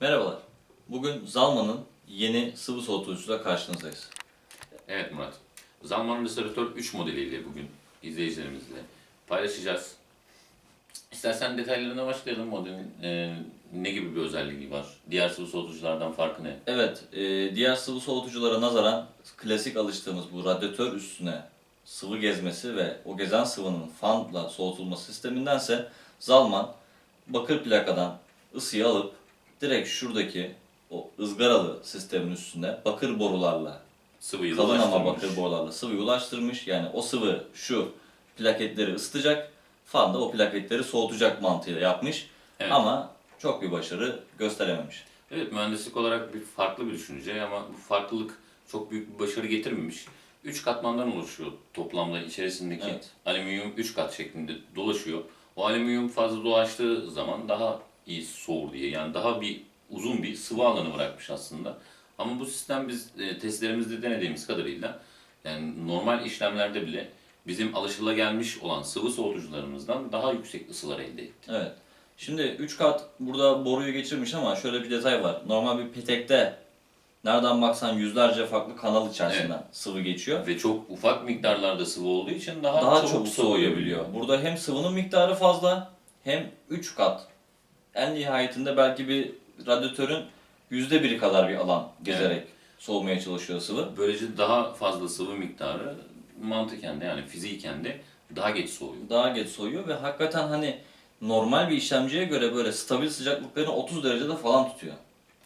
Merhabalar. Bugün Zalman'ın yeni sıvı soğutucusuyla karşınızdayız. Evet Murat. Zalman Restoratör 3 modeliyle bugün izleyicilerimizle paylaşacağız. İstersen detaylarına başlayalım modelin e, ne gibi bir özelliği var? Diğer sıvı soğutuculardan farkı ne? Evet, e, diğer sıvı soğutuculara nazaran klasik alıştığımız bu radyatör üstüne sıvı gezmesi ve o gezen sıvının fanla soğutulması sistemindense Zalman bakır plakadan ısıyı alıp direkt şuradaki o ızgaralı sistemin üstüne bakır borularla Sıvıyı kalın ama bakır borularla sıvıyı ulaştırmış. Yani o sıvı şu plaketleri ısıtacak, fan da o plaketleri soğutacak mantığıyla yapmış. Evet. Ama çok bir başarı gösterememiş. Evet mühendislik olarak bir farklı bir düşünce ama bu farklılık çok büyük bir başarı getirmemiş. 3 katmandan oluşuyor toplamda içerisindeki Evet. alüminyum 3 kat şeklinde dolaşıyor. O alüminyum fazla dolaştığı zaman daha iyi soğur diye yani daha bir uzun bir sıvı alanı bırakmış aslında. Ama bu sistem biz e, testlerimizde denediğimiz kadarıyla yani normal işlemlerde bile bizim alışılagelmiş olan sıvı soğutucularımızdan daha yüksek ısılar elde etti. Evet. Şimdi 3 kat burada boruyu geçirmiş ama şöyle bir detay var. Normal bir petekte nereden baksan yüzlerce farklı kanal içerisinden sıvı geçiyor. Ve çok ufak miktarlarda sıvı olduğu için daha, Daha çabuk çok soğuyabiliyor. Burada hem sıvının miktarı fazla hem 3 kat. En nihayetinde belki bir radyatörün yüzde biri kadar bir alan gezerek soğumaya çalışıyor sıvı. Böylece daha fazla sıvı miktarı mantıken de yani fiziken de daha geç soğuyor. Daha geç soğuyor ve hakikaten hani normal bir işlemciye göre böyle stabil sıcaklıklarını 30 derecede falan tutuyor.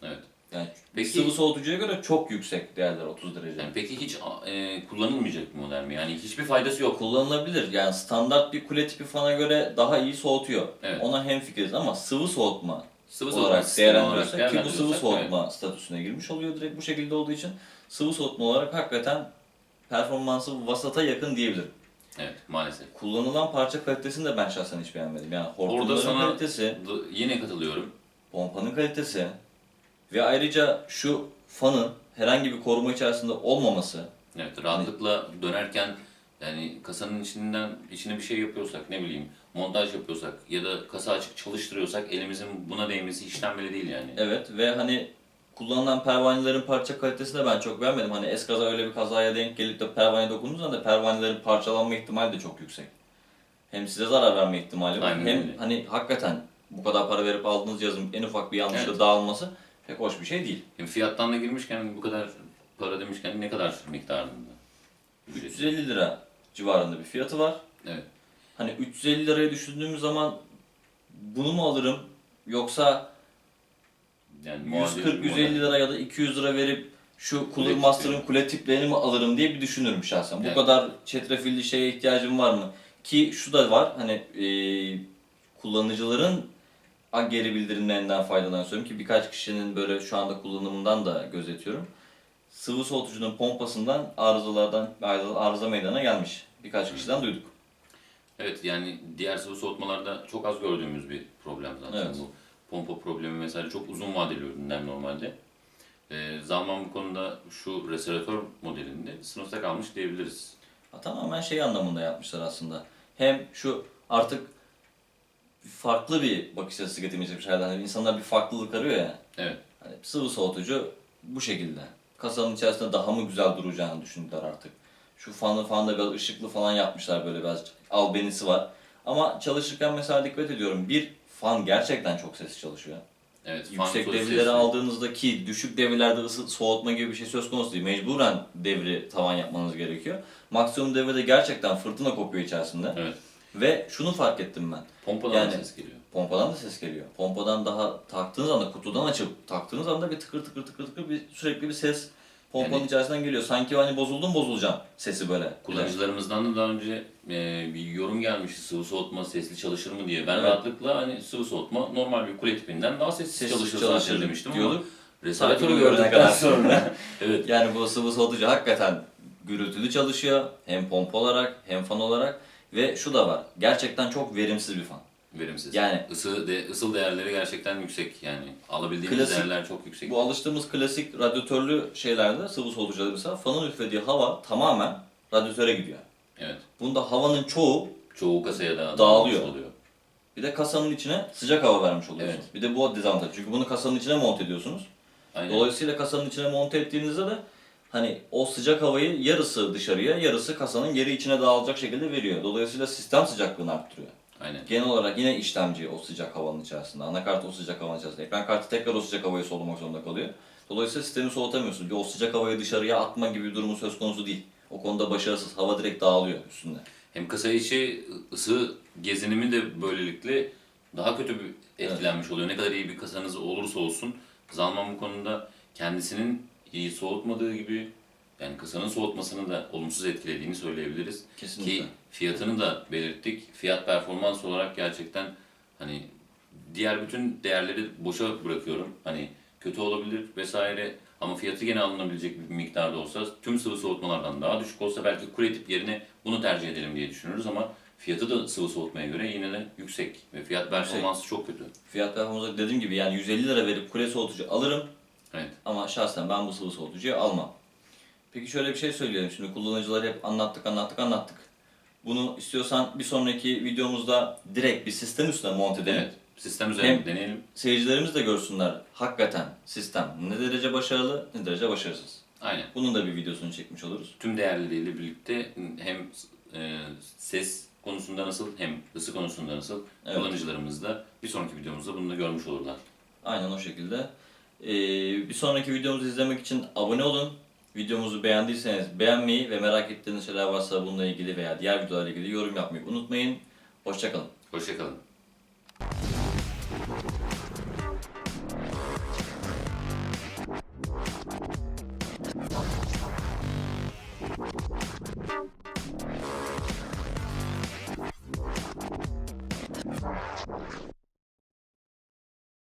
Evet. Yani Peki- sıvı soğutucuya göre çok yüksek değerler 30 derece. Yani peki hiç e, kullanılmayacak bir model mi? Yani hiçbir faydası yok. Kullanılabilir. Yani standart bir kule tipi fana göre daha iyi soğutuyor. Evet. Ona hemfikiriz ama sıvı soğutma Sıvı soğutma olarak değerlendiriyorsak olarak ki bu sıvı soğutma statüsüne girmiş oluyor direkt bu şekilde olduğu için sıvı soğutma olarak hakikaten performansı vasata yakın diyebilirim. Evet, evet maalesef. Kullanılan parça kalitesini de ben şahsen hiç beğenmedim. Yani hortumların sana kalitesi, yine katılıyorum. pompanın kalitesi ve ayrıca şu fanın herhangi bir koruma içerisinde olmaması Evet, rahatlıkla dönerken yani kasanın içinden içine bir şey yapıyorsak ne bileyim montaj yapıyorsak ya da kasa açık çalıştırıyorsak elimizin buna değmesi işten bile değil yani. Evet ve hani kullanılan pervanelerin parça kalitesini de ben çok beğenmedim. Hani eskaza öyle bir kazaya denk gelip de pervaneye dokunduğunuz anda pervanelerin parçalanma ihtimali de çok yüksek. Hem size zarar verme ihtimali var Aynen hem öyle. hani hakikaten bu kadar para verip aldığınız cihazın en ufak bir yanlışla Evet. dağılması pek hoş bir şey değil. Şimdi fiyattan da girmişken bu kadar para demişken ne kadar miktarında? Ücreti? 350 lira civarında bir fiyatı var. Evet. Hani 350 liraya düşündüğümüz zaman bunu mu alırım yoksa Yani muadil bir 140-150 model. lira ya da 200 lira verip şu Cooler Kule Master'ın kule tiplerini mi alırım diye bir düşünürüm şahsen. Bu Evet. kadar çetrefilli şeye ihtiyacım var mı? Ki şu da var hani e, kullanıcıların geri bildirimlerinden faydalanıyorum söyleyeyim ki birkaç kişinin böyle şu anda kullanımından da gözetiyorum. Sıvı soğutucunun pompasından arızalardan arıza, arıza meydana gelmiş. Birkaç kişiden duyduk. Evet yani diğer sıvı soğutmalarda çok az gördüğümüz bir problem zaten Evet. bu. Pompa problemi mesela çok uzun vadeli ürünler normalde. Ee, Zalman bu konuda şu restoratör modelinde sınıfta kalmış diyebiliriz. Ha, tamamen şey anlamında yapmışlar aslında. Hem şu artık farklı bir bakış açısı getirmeye çalışmışlar. Hani insanlar bir farklılık arıyor ya. Evet. Hani sıvı soğutucu bu şekilde. Kasanın içerisinde daha mı güzel duracağını düşündüler artık. Şu fanı falan da biraz ışıklı falan yapmışlar böyle biraz albenisi var. Ama çalışırken mesela dikkat ediyorum. Bir fan gerçekten çok sesli çalışıyor. Evet. Yüksek devirleri aldığınızda ki düşük devirlerde ısı soğutma gibi bir şey söz konusu değil. Mecburen devri tavan yapmanız gerekiyor. Maksimum devirde gerçekten fırtına kopuyor içerisinde. Evet. Ve şunu fark ettim ben. Pompadan Yani- ses geliyor. Pompadan da ses geliyor. Pompadan daha taktığınız anda kutudan açıp taktığınız anda bir tıkır tıkır tıkır tıkır bir sürekli bir ses pompanın Yani- içerisinden geliyor. Sanki hani bozuldum bozulacağım sesi böyle. Kullanıcılarımızdan da daha önce e, bir yorum gelmişti sıvı soğutma sesli çalışır mı diye. Ben Evet. rahatlıkla hani sıvı soğutma normal bir kule tipinden daha sessiz, Sessiz çalışır, çalışır demiştim diyorduk. ama Restoratörü Takip gördükten sonra. evet. Yani bu sıvı soğutucu hakikaten gürültülü çalışıyor. Hem pompa olarak hem fan olarak. Ve şu da var. Gerçekten çok verimsiz bir fan. Verimsiz. Yani- Isı de, ısıl değerleri gerçekten yüksek yani. Alabildiğimiz Klasik- değerler çok yüksek. Bu alıştığımız klasik radyatörlü şeylerde sıvı soğutucularda mesela fanın üflediği hava tamamen radyatöre gidiyor. Evet. Bunda havanın çoğu Çoğu kasaya da Dağılıyor. oluyor. bir de kasanın içine sıcak hava vermiş oluyorsunuz. Evet. Bir de bu dezavantaj. Çünkü bunu kasanın içine monte ediyorsunuz. Aynen. Dolayısıyla kasanın içine monte ettiğinizde de hani o sıcak havayı yarısı dışarıya, yarısı kasanın geri içine dağılacak şekilde veriyor. Dolayısıyla sistem sıcaklığını arttırıyor. Aynen. Genel olarak yine işlemci o sıcak havanın içerisinde, anakart o sıcak havanın içerisinde, ekran kartı tekrar o sıcak havayı solumak zorunda kalıyor. Dolayısıyla sistemi soğutamıyorsun. Bir o sıcak havayı dışarıya atma gibi bir durumu söz konusu değil. O konuda başarısız. Hava direkt dağılıyor üstünde. Hem kasa içi ısı gezinimi de böylelikle daha kötü bir etkilenmiş oluyor. Ne kadar iyi bir kasanız olursa olsun Zalman bu konuda kendisinin iyi soğutmadığı gibi yani kasanın soğutmasını da olumsuz etkilediğini söyleyebiliriz. Kesinlikle. Ki fiyatını da belirttik. Fiyat performans olarak gerçekten hani diğer bütün değerleri boşa bırakıyorum. Hani kötü olabilir vesaire ama fiyatı gene alınabilecek bir miktarda olsa tüm sıvı soğutmalardan daha düşük olsa belki kule tip yerine bunu tercih edelim diye düşünürüz ama fiyatı da sıvı soğutmaya göre yine de yüksek ve fiyat performansı çok kötü. Fiyat performansı dediğim gibi yani 150 lira verip kule soğutucu alırım Evet. ama şahsen ben bu sıvı soğutucuyu almam. Peki şöyle bir şey söyleyelim şimdi kullanıcıları hep anlattık anlattık anlattık. Bunu istiyorsan bir sonraki videomuzda direkt bir sistem üstüne monte edelim. Evet. Sistem üzerinde Hem- deneyelim. Seyircilerimiz de görsünler hakikaten sistem ne derece başarılı ne derece başarısız. Aynen. Bunun da bir videosunu çekmiş oluruz. Tüm değerleriyle birlikte hem e, ses konusunda nasıl hem ısı konusunda nasıl Evet. kullanıcılarımız da bir sonraki videomuzda bunu da görmüş olurlar. Aynen o şekilde. Ee, bir sonraki videomuzu izlemek için abone olun. Videomuzu beğendiyseniz beğenmeyi ve merak ettiğiniz şeyler varsa bununla ilgili veya diğer videolarla ilgili yorum yapmayı unutmayın. Hoşçakalın. Hoşçakalın.